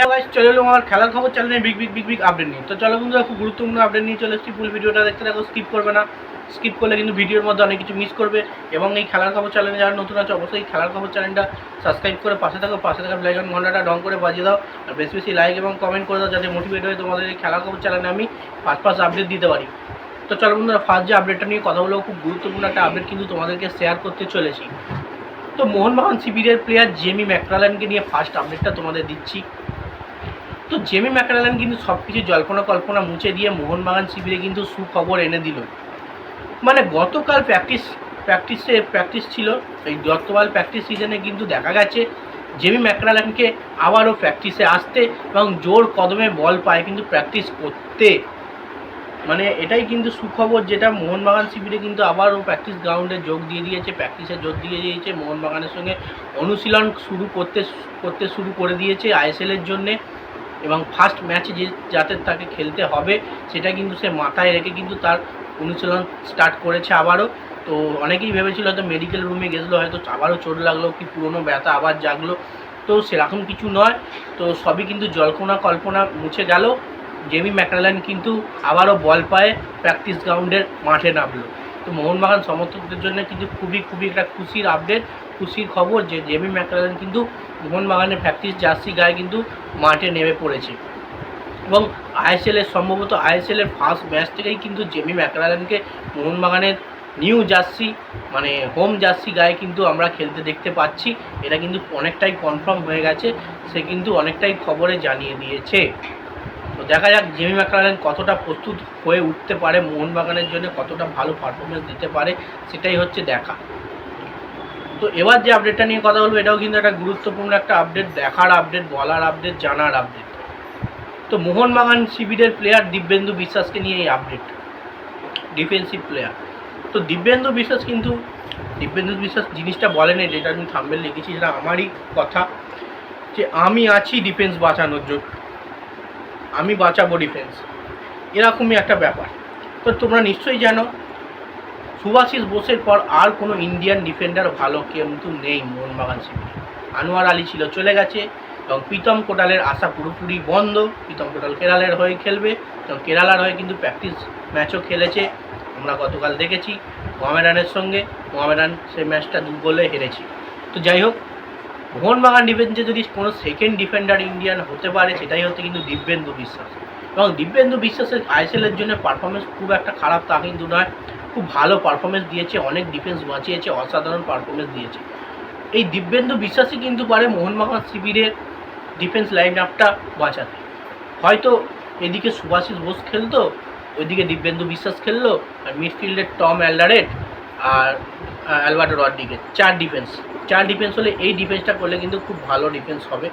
Guys চলে এলো আমার খেলার খবর চ্যানেলে big big big big update নিয়ে। তো চলো বন্ধুরা, খুব গুরুত্বপূর্ণ আপডেট নিয়ে চলে এসেছি। ফুল ভিডিওটা দেখতে থাকো স্কিপ করবে না। স্কিপ করলে কিন্তু ভিডিওর মধ্যে অনেক কিছু মিস করবে। এবং এই খেলার খবর চ্যানেলে যারা নতুন আছে, অবশ্যই খেলার খবর চ্যানেলটা সাবস্ক্রাইব করে পাশে থাকো। পাশে থাকা ব্লাইকন ঘন্টাটা ডং করে বাজিয়ে দাও। আর বেশি বেশি লাইক এবং কমেন্ট করে দাও, যাতে মোটিভেট হয়ে তোমাদের এই খেলার খবর চ্যানেলে আমি পাঁচ পাঁচ আপডেট দিতে পারি। তো চলো বন্ধুরা ফার্স্ট যে আপডেটটা নিয়ে কথা বলব, খুব গুরুত্বপূর্ণ একটা আপডেট কিন্তু তোমাদেরকে শেয়ার করতে চলেছি। তো মোহনবাগান শিবিরের প্লেয়ার জেমি ম্যাকরালানকে নিয়ে ফার্স্ট আপডেটটা তোমাদের দিচ্ছি। তো জেমি ম্যাকরালান কিন্তু সব কিছু জল্পনা কল্পনা মুছে দিয়ে মোহনবাগান শিবিরে কিন্তু সুখবর এনে দিল। মানে গতকাল প্র্যাকটিস প্র্যাকটিসে প্র্যাকটিস ছিল, এই গতকাল প্র্যাকটিস সিজনে কিন্তু দেখা গেছে জেমি ম্যাকরালানকে আবারও প্র্যাকটিসে আসতে এবং জোর কদমে বল পায় কিন্তু প্র্যাকটিস করতে। মানে এটাই কিন্তু সুখবর যেটা মোহনবাগান শিবিরে কিন্তু আবারও প্র্যাকটিস গ্রাউন্ডে যোগ দিয়ে দিয়েছে প্র্যাকটিসে যোগ দিয়ে দিয়েছে, মোহনবাগানের সঙ্গে অনুশীলন শুরু করতে করতে শুরু করে দিয়েছে আইএসএলের জন্যে। এবং ফার্স্ট ম্যাচে যে যাতে তাকে খেলতে হবে, সেটা কিন্তু সে মাথায় রেখে কিন্তু তার অনুশীলন স্টার্ট করেছে আবারও। তো অনেকেই ভেবেছিল হয়তো মেডিকেল রুমে গেছিল, হয়তো আবারও চোট লাগল, কি পুরনো ব্যথা, আবার জাগলো। তো সেরকম কিছু নয়। তো সবই কিন্তু জল্পনা, কল্পনা মুছে গেল। জেমি ম্যাকরালান কিন্তু আবারও বল পায়ে প্র্যাকটিস গ্রাউন্ডের মাঠে নামলো। তো মোহনবাগান সমর্থকদের জন্য কিন্তু খুবই খুবই একটা খুশির আপডেট খুশির খবর যে জেমি ম্যাকরালান কিন্তু মোহনবাগানের প্র্যাকটিস জার্সি গায়ে কিন্তু মাঠে নেমে পড়েছে। এবং আইএসএলের সম্ভবত আইএসএলের ফার্স্ট ম্যাচ থেকেই কিন্তু জেমি ম্যাকরালানকে মোহনবাগানের নিউ জার্সি মানে হোম জার্সি গায়ে কিন্তু আমরা খেলতে দেখতে পাচ্ছি। এটা কিন্তু অনেকটাই কনফার্ম হয়ে গেছে, সে কিন্তু অনেকটাই খবরে জানিয়ে দিয়েছে। তো দেখা যাক জেমি ম্যাকরালেন কতটা প্রস্তুত হয়ে উঠতে পারে, মোহনবাগানের জন্য কতটা ভালো পারফরমেন্স দিতে পারে, সেটাই হচ্ছে দেখা। তো এবার যে আপডেটটা নিয়ে কথা বলব, এটাও কিন্তু একটা গুরুত্বপূর্ণ একটা আপডেট দেখার আপডেট বলার আপডেট জানার আপডেট তো মোহনবাগান শিবিরের প্লেয়ার দিব্যেন্দু বিশ্বাসকে নিয়ে এই আপডেট ডিফেন্সিভ প্লেয়ার তো দিব্যেন্দু বিশ্বাস কিন্তু, দিব্যেন্দু বিশ্বাস জিনিসটা বলেনি, যেটা আমি থাম্বেল লিখেছি, সেটা আমারই কথা। যে আমি আছি ডিফেন্স বাঁচানোর জন্য। আমি বাঁচাবো ডিফেন্স এরকমই একটা ব্যাপার। তো তোমরা নিশ্চয়ই জানো সুভাষিস বোসের পর আর কোনো ইন্ডিয়ান ডিফেন্ডার ভালো কিন্তু নেই মোহনবাগান শিবিরে আনোয়ার আলী ছিল, চলে গেছে এবং প্রীতম কোটালের আশা পুরোপুরি বন্ধ। প্রীতম কোটাল কেরালের হয়ে খেলবে এবং কেরালার হয়ে কিন্তু প্র্যাকটিস ম্যাচও খেলেছে। আমরা গতকাল দেখেছি মোহামেডানের সঙ্গে। মোহামেডান সেই ম্যাচটা দু গোলে হেরেছি। তো যাই হোক, মোহনবাগান ডিফেন্সে যদি কোনো সেকেন্ড ডিফেন্ডার ইন্ডিয়ান হতে পারে, সেটাই হচ্ছে কিন্তু দিব্যেন্দু বিশ্বাস। এবং দিব্যেন্দু বিশ্বাসের আইএসএলের জন্য পারফরমেন্স খুব একটা খারাপ তা কিন্তু নয়। খুব ভালো পারফরমেন্স দিয়েছে, অনেক ডিফেন্স বাঁচিয়েছে, অসাধারণ পারফরমেন্স দিয়েছে। এই দিব্যেন্দু বিশ্বাসই কিন্তু পারে মোহনবাগান শিবিরের ডিফেন্স লাইন আপটা বাঁচাতে। হয়তো এদিকে সুভাষিস বোস খেলতো, ওইদিকে দিব্যেন্দু বিশ্বাস খেললো, আর মিডফিল্ডে টম অ্যালডারেট আর অ্যালবার্টো রড্রিগেজ। চার ডিফেন্স চার ডিফেন্স হলে এই ডিফেন্সটা করলে কিন্তু খুব ভালো ডিফেন্স হবে।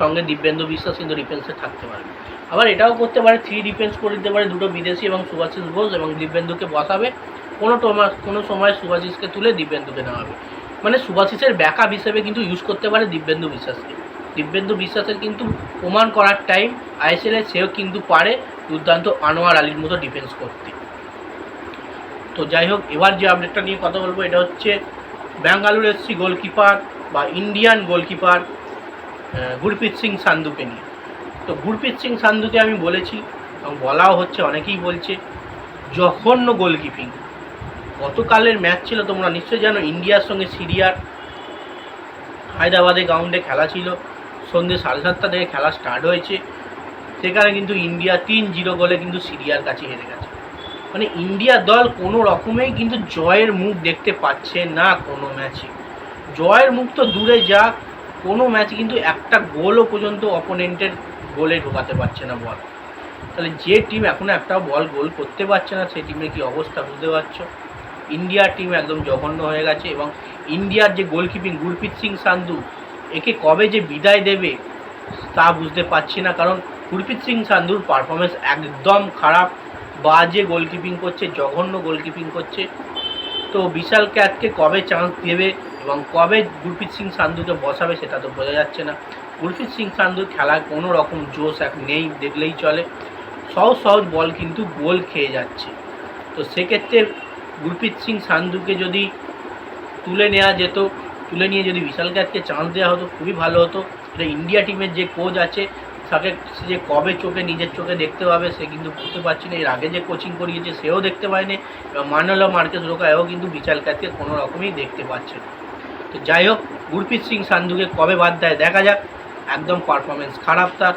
সঙ্গে দিব্যেন্দু বিশ্বাস কিন্তু ডিফেন্সে থাকতে পারবে আবার এটাও করতে পারে থ্রি ডিফেন্স করে দিতে পারে, দুটো বিদেশি এবং সুভাষিস বোস এবং দিব্যেন্দুকে বসাবে। কোনো টোমা, কোনো সময় সুভাষিসকে তুলে দিব্যেন্দুকে নেওয়াবে মানে সুভাষিসের ব্যাকআপ হিসেবে কিন্তু ইউজ করতে পারে দিব্যেন্দু বিশ্বাসকে। দিব্যেন্দু বিশ্বাসের কিন্তু প্রমাণ করার টাইম আইএসএলে সেও কিন্তু পারে দুর্দান্ত আনোয়ার আলীর মতো ডিফেন্স করতে। তো যাই হোক, এবার যে আপডেটটা নিয়ে কথা বলব, এটা হচ্ছে ব্যাঙ্গালুর এসসি গোলকিপার বা ইন্ডিয়ান গোলকিপার গুরপ্রীত সিং সান্ধুকে নিয়ে। তো গুরপ্রীত সিং সান্ধুকে আমি বলেছি, এবং বলাও হচ্ছে, অনেকেই বলছে, জঘন্য গোলকিপিং। গতকালের ম্যাচ ছিল, তোমরা নিশ্চয়ই জানো, ইন্ডিয়ার সঙ্গে সিরিয়ার হায়দ্রাবাদে গ্রাউন্ডে খেলা ছিল। সন্ধ্যে সাড়ে সাতটা থেকে খেলা স্টার্ট হয়েছে। সেখানে কিন্তু ইন্ডিয়া তিন জিরো গোলে কিন্তু সিরিয়ার কাছে হেরে গেছে। মানে ইন্ডিয়া দল কোনো রকমেই কিন্তু জয়ের মুখ দেখতে পাচ্ছে না কোনো ম্যাচে। জয়ের মুখ তো দূরে যাক কোনো ম্যাচে কিন্তু একটা গোলও পর্যন্ত অপোনেন্টের গোলে ঢোকাতে পারছে না বল তাহলে যে টিম এখনও একটা বল গোল করতে পারছে না, সেই টিমের কি অবস্থা বুঝতে পারছ? ইন্ডিয়ার টিম একদম জঘন্য হয়ে গেছে এবং ইন্ডিয়ার যে গোলকিপিং গুরপ্রীত সিং সান্ধু একে কবে যে বিদায় দেবে তা বুঝতে পারছি না। কারণ গুরপ্রীত সিং সান্ধুর পারফরমেন্স একদম খারাপ, বাজে গোলকিপিং করছে, জঘন্য গোলকিপিং করছে। তো বিশাল ক্যাটকে কবে চান্স দেবে এবং কবে গুরপ্রীত সিং সান্ধুকে বসাবে সেটা তো বোঝা যাচ্ছে না। গুরপ্রীত সিং সান্ধুর খেলায় কোনো রকম জোশ এক নেই, দেখলেই চলে। সহজ সহজ বল কিন্তু গোল খেয়ে যাচ্ছে। তো সেক্ষেত্রে গুরপ্রীত সিং সান্ধুকে যদি তুলে নেওয়া যেত, তুলে নিয়ে যদি বিশাল ক্যাটকে চান্স দেওয়া হতো, খুবই ভালো হতো। এটা ইন্ডিয়া টিমের যে কোচ আছে, তাকে যে কবে চোখে নিজের চোখে দেখতে পাবে সে কিন্তু বুঝতে পারছি না। এর আগে যে কোচিং করিয়েছে, সেও দেখতে পায়নি। এবং মানলা মার্কেস রোকা এও কিন্তু বিশাল কাছে কোনো রকমই দেখতে পাচ্ছে না। তো যাই হোক, গুরপ্রীত সিং সান্ধুকে কবে বাদ দেয় দেখা যাক। একদম পারফরমেন্স খারাপ তার।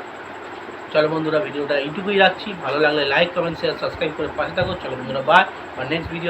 চলো বন্ধুরা, ভিডিওটা এইটুকুই রাখছি। ভালো লাগলে লাইক কমেন্ট শেয়ার সাবস্ক্রাইব করে পাশে থাকো। চলো বন্ধুরা বাই বা নেক্সট ভিডিও